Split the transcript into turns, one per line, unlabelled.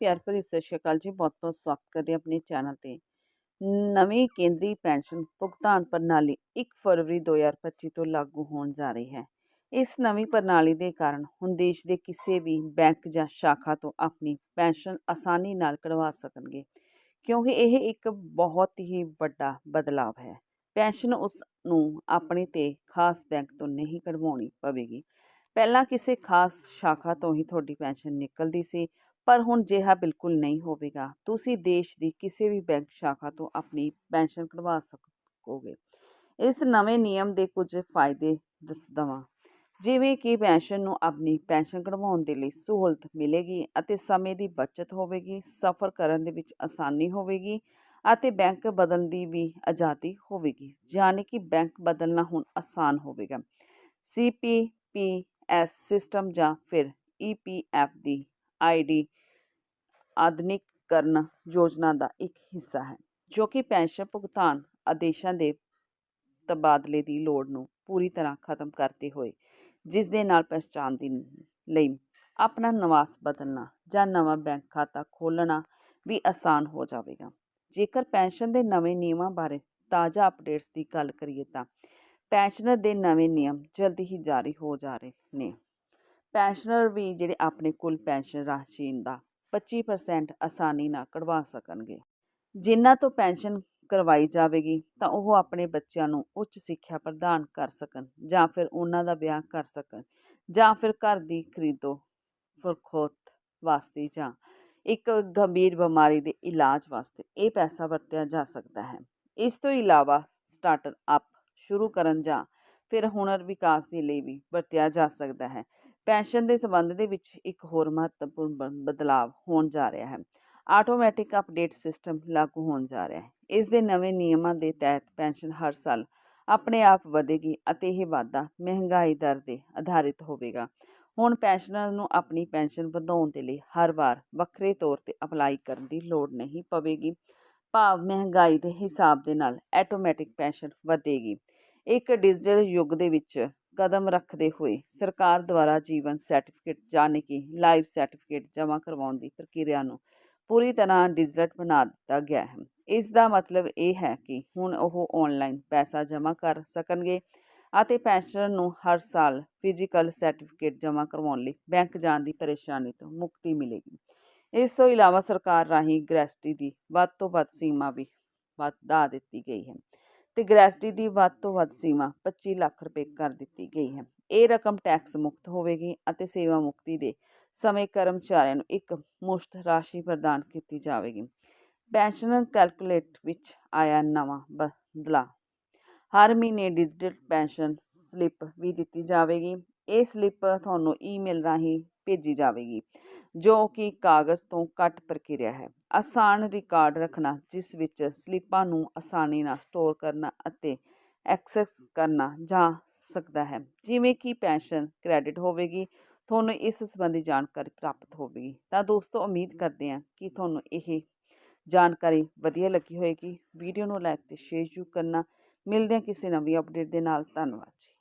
ਪਿਆਰ ਭਰੀ ਸਤਿ ਸ਼੍ਰੀ ਅਕਾਲ ਜੀ। ਬਹੁਤ ਬਹੁਤ ਸਵਾਗਤ ਕਰਦੇ ਆਪਣੇ ਚੈਨਲ ਤੇ। ਨਵੀਂ ਕੇਂਦਰੀ ਪੈਨਸ਼ਨ ਭੁਗਤਾਨ ਪ੍ਰਣਾਲੀ 1 ਫਰਵਰੀ 2025 ਤੋਂ ਲਾਗੂ ਹੋਣ ਜਾ ਰਹੀ ਹੈ। ਇਸ ਨਵੀਂ ਪ੍ਰਣਾਲੀ ਦੇ ਕਾਰਨ ਹੁਣ ਦੇਸ਼ ਦੇ ਕਿਸੇ ਵੀ ਬੈਂਕ ਜਾਂ ਸ਼ਾਖਾ ਤੋਂ ਆਪਣੀ ਪੈਨਸ਼ਨ ਆਸਾਨੀ ਨਾਲ ਕਢਵਾ ਸਕਣਗੇ। ਕਿਉਂਕਿ ਇਹ ਇੱਕ ਬਹੁਤ ਹੀ ਵੱਡਾ ਬਦਲਾਅ ਹੈ। ਪੈਨਸ਼ਨ ਉਸ ਨੂੰ ਆਪਣੇ ਤੇ ਖਾਸ ਬੈਂਕ ਤੋਂ ਨਹੀਂ ਕਢਵਾਉਣੀ ਪਵੇਗੀ। ਪਹਿਲਾਂ ਕਿਸੇ ਖਾਸ ਸ਼ਾਖਾ ਤੋਂ ਹੀ ਤੁਹਾਡੀ ਪੈਨਸ਼ਨ ਨਿਕਲਦੀ ਸੀ। ਪਰ ਹੁਣ ਜਿਹਾ ਬਿਲਕੁਲ ਨਹੀਂ ਹੋਵੇਗਾ। ਤੁਸੀਂ ਦੇਸ਼ ਦੀ ਕਿਸੇ ਵੀ ਬੈਂਕ ਸ਼ਾਖਾ ਤੋਂ ਆਪਣੀ ਪੈਨਸ਼ਨ ਕਢਵਾ ਸਕੋਗੇ। ਇਸ ਨਵੇਂ ਨਿਯਮ ਦੇ ਕੁਝ ਫਾਇਦੇ ਦੱਸ ਦਵਾਂ। ਜਿਵੇਂ ਕਿ ਪੈਨਸ਼ਨ ਨੂੰ ਆਪਣੀ ਪੈਨਸ਼ਨ ਕਢਵਾਉਣ ਦੇ ਲਈ ਸਹੂਲਤ ਮਿਲੇਗੀ ਅਤੇ ਸਮੇਂ ਦੀ ਬਚਤ ਹੋਵੇਗੀ, ਸਫ਼ਰ ਕਰਨ ਦੇ ਵਿੱਚ ਆਸਾਨੀ ਹੋਵੇਗੀ ਅਤੇ ਬੈਂਕ ਬਦਲਣ ਦੀ ਵੀ ਆਜ਼ਾਦੀ ਹੋਵੇਗੀ, ਯਾਨੀ ਕਿ ਬੈਂਕ ਬਦਲਣਾ ਹੁਣ ਆਸਾਨ ਹੋਵੇਗਾ। ਸੀਪੀਪੀਐਸ ਸਿਸਟਮ ਜਾਂ ਫਿਰ ਈਪੀਐਫ ਦੀ ਆਈਡੀ ਆਧੁਨਿਕੀਕਰਨ ਯੋਜਨਾ ਦਾ ਇੱਕ ਹਿੱਸਾ ਹੈ, ਜੋ ਕਿ ਪੈਨਸ਼ਨ ਭੁਗਤਾਨ ਆਦੇਸ਼ਾਂ ਦੇ ਤਬਾਦਲੇ ਦੀ ਲੋੜ ਨੂੰ ਪੂਰੀ ਤਰ੍ਹਾਂ ਖਤਮ ਕਰਦੇ ਹੋਏ, ਜਿਸ ਦੇ ਨਾਲ ਪਛਾਣ ਦੀ ਲਈ ਆਪਣਾ ਨਿਵਾਸ ਬਦਲਣਾ ਜਾਂ ਨਵਾਂ ਬੈਂਕ ਖਾਤਾ ਖੋਲ੍ਹਣਾ ਵੀ ਆਸਾਨ ਹੋ ਜਾਵੇਗਾ। ਜੇਕਰ ਪੈਨਸ਼ਨ ਦੇ ਨਵੇਂ ਨਿਯਮਾਂ ਬਾਰੇ ਤਾਜ਼ਾ ਅਪਡੇਟਸ ਦੀ ਗੱਲ ਕਰੀਏ ਤਾਂ ਪੈਨਸ਼ਨਰ ਦੇ ਨਵੇਂ ਨਿਯਮ ਜਲਦੀ ਹੀ ਜਾਰੀ ਹੋ ਜਾ ਰਹੇ ਨੇ। ਪੈਨਸ਼ਨਰ ਵੀ ਜਿਹੜੇ ਆਪਣੇ ਕੁੱਲ ਪੈਨਸ਼ਨ ਰਾਸ਼ੀ ਦਾ 25% ਆਸਾਨੀ ਨਾਲ ਕਢਵਾ ਸਕਣਗੇ। ਜਿਨ੍ਹਾਂ ਤੋਂ ਪੈਨਸ਼ਨ ਕਰਵਾਈ ਜਾਵੇਗੀ, ਤਾਂ ਉਹ ਆਪਣੇ ਬੱਚਿਆਂ ਨੂੰ ਉੱਚ ਸਿੱਖਿਆ ਪ੍ਰਦਾਨ ਕਰ ਸਕਣ ਜਾਂ ਫਿਰ ਉਹਨਾਂ ਦਾ ਵਿਆਹ ਕਰ ਸਕਣ ਜਾਂ ਫਿਰ ਘਰ ਦੀ ਖਰੀਦੋ ਫਰੋਖਤ ਵਾਸਤੇ ਜਾਂ ਇੱਕ ਗੰਭੀਰ ਬਿਮਾਰੀ ਦੇ ਇਲਾਜ ਵਾਸਤੇ ਇਹ ਪੈਸਾ ਵਰਤਿਆ ਜਾ ਸਕਦਾ ਹੈ। ਇਸ ਤੋਂ ਇਲਾਵਾ ਸਟਾਰਟਰਅਪ ਸ਼ੁਰੂ ਕਰਨ ਜਾਂ ਫਿਰ ਹੁਨਰ ਵਿਕਾਸ ਦੇ ਲਈ ਵੀ ਵਰਤਿਆ ਜਾ ਸਕਦਾ ਹੈ। ਪੈਨਸ਼ਨ ਦੇ ਸੰਬੰਧ ਦੇ ਵਿੱਚ ਇੱਕ ਹੋਰ ਮਹੱਤਵਪੂਰਨ ਬ- ਬਦਲਾਵ ਹੋਣ ਜਾ ਰਿਹਾ ਹੈ। ਆਟੋਮੈਟਿਕ ਅਪਡੇਟ ਸਿਸਟਮ ਲਾਗੂ ਹੋਣ ਜਾ ਰਿਹਾ ਹੈ। ਇਸ ਦੇ ਨਵੇਂ ਨਿਯਮਾਂ ਦੇ ਤਹਿਤ ਪੈਨਸ਼ਨ ਹਰ ਸਾਲ ਆਪਣੇ ਆਪ ਵਧੇਗੀ ਅਤੇ ਇਹ ਵਾਧਾ ਮਹਿੰਗਾਈ ਦਰ ਦੇ ਆਧਾਰਿਤ ਹੋਵੇਗਾ। ਹੁਣ ਪੈਨਸ਼ਨਰ ਨੂੰ ਆਪਣੀ ਪੈਨਸ਼ਨ ਵਧਾਉਣ ਦੇ ਲਈ ਹਰ ਵਾਰ ਵੱਖਰੇ ਤੌਰ ਤੇ ਅਪਲਾਈ ਕਰਨ ਦੀ ਲੋੜ ਨਹੀਂ ਪਵੇਗੀ। ਭਾਵ ਮਹਿੰਗਾਈ ਦੇ ਹਿਸਾਬ ਦੇ ਨਾਲ ਆਟੋਮੈਟਿਕ ਪੈਨਸ਼ਨ ਵਧੇਗੀ। ਇੱਕ ਡਿਜੀਟਲ ਯੁੱਗ ਦੇ ਵਿੱਚ ਕਦਮ ਰੱਖਦੇ ਹੋਏ ਸਰਕਾਰ ਦੁਆਰਾ ਜੀਵਨ ਸਰਟੀਫਿਕੇਟ ਯਾਨੀ ਕਿ ਲਾਈਫ ਸਰਟੀਫਿਕੇਟ ਜਮ੍ਹਾਂ ਕਰਵਾਉਣ ਦੀ ਪ੍ਰਕਿਰਿਆ ਨੂੰ ਪੂਰੀ ਤਰ੍ਹਾਂ ਡਿਜੀਟਲ ਬਣਾ ਦਿੱਤਾ ਗਿਆ ਹੈ। ਇਸ ਦਾ ਮਤਲਬ ਇਹ ਹੈ ਕਿ ਹੁਣ ਉਹ ਆਨਲਾਈਨ ਪੈਸਾ ਜਮ੍ਹਾਂ ਕਰ ਸਕਣਗੇ ਅਤੇ ਪੈਨਸ਼ਨਰ ਨੂੰ ਹਰ ਸਾਲ ਫਿਜ਼ੀਕਲ ਸਰਟੀਫਿਕੇਟ ਜਮ੍ਹਾਂ ਕਰਵਾਉਣ ਲਈ ਬੈਂਕ ਜਾਣ ਦੀ ਪਰੇਸ਼ਾਨੀ ਤੋਂ ਮੁਕਤੀ ਮਿਲੇਗੀ। ਇਸ ਤੋਂ ਇਲਾਵਾ ਸਰਕਾਰ ਰਾਹੀਂ ਗ੍ਰੈਸਟੀ ਦੀ ਵੱਧ ਤੋਂ ਵੱਧ ਸੀਮਾ ਵੀ ਵਧਾ ਦਿੱਤੀ ਗਈ ਹੈ। ਤੇ ਗ੍ਰੈਸਟੀ ਦੀ ਵੱਧ ਤੋਂ ਵੱਧ ਸੀਮਾ 25 ਲੱਖ ਰੁਪਏ ਕਰ ਦਿੱਤੀ ਗਈ ਹੈ। ਇਹ ਰਕਮ ਟੈਕਸ ਮੁਕਤ ਹੋਵੇਗੀ ਅਤੇ ਸੇਵਾ ਮੁਕਤੀ ਦੇ ਸਮੇਂ ਕਰਮਚਾਰੀਆਂ ਨੂੰ ਇੱਕ ਮੁਸ਼ਤ ਰਾਸ਼ੀ ਪ੍ਰਦਾਨ ਕੀਤੀ ਜਾਵੇਗੀ। ਪੈਨਸ਼ਨ ਕੈਲਕੂਲੇਟ ਵਿੱਚ ਆਇਆ ਨਵਾਂ ਬਦਲਾਅ। ਹਰ ਮਹੀਨੇ ਡਿਜੀਟਲ ਪੈਨਸ਼ਨ ਸਲਿੱਪ ਵੀ ਦਿੱਤੀ ਜਾਵੇਗੀ। ਇਹ ਸਲਿੱਪ ਤੁਹਾਨੂੰ ਈਮੇਲ ਰਾਹੀਂ ਭੇਜੀ ਜਾਵੇਗੀ। ਜੋ ਕਿ ਕਾਗਜ਼ ਤੋਂ ਘੱਟ ਪ੍ਰਕਿਰਿਆ ਹੈ। ਆਸਾਨ ਰਿਕਾਰਡ ਰੱਖਣਾ, ਜਿਸ ਵਿੱਚ ਸਲਿੱਪਾਂ ਨੂੰ ਆਸਾਨੀ ਨਾਲ ਸਟੋਰ ਕਰਨਾ ਅਤੇ ਐਕਸੈਸ ਕਰਨਾ ਜਾ ਸਕਦਾ ਹੈ। ਜਿਵੇਂ ਕਿ ਪੈਨਸ਼ਨ, ਕ੍ਰੈਡਿਟ ਹੋਵੇਗੀ, ਤੁਹਾਨੂੰ ਇਸ ਸੰਬੰਧੀ ਜਾਣਕਾਰੀ ਪ੍ਰਾਪਤ ਹੋਵੇਗੀ। ਤਾਂ ਦੋਸਤੋ, ਉਮੀਦ ਕਰਦੇ ਹਾਂ ਕਿ ਤੁਹਾਨੂੰ ਇਹ ਜਾਣਕਾਰੀ ਵਧੀਆ ਲੱਗੀ ਹੋਏਗੀ। ਵੀਡੀਓ ਨੂੰ ਲਾਈਕ ਤੇ ਸ਼ੇਅਰ ਜ਼ਰੂਰ ਕਰਨਾ। ਮਿਲਦੇ ਹਾਂ ਕਿਸੇ ਨਵੀਂ ਅਪਡੇਟ ਦੇ ਨਾਲ। ਧੰਨਵਾਦ ਜੀ।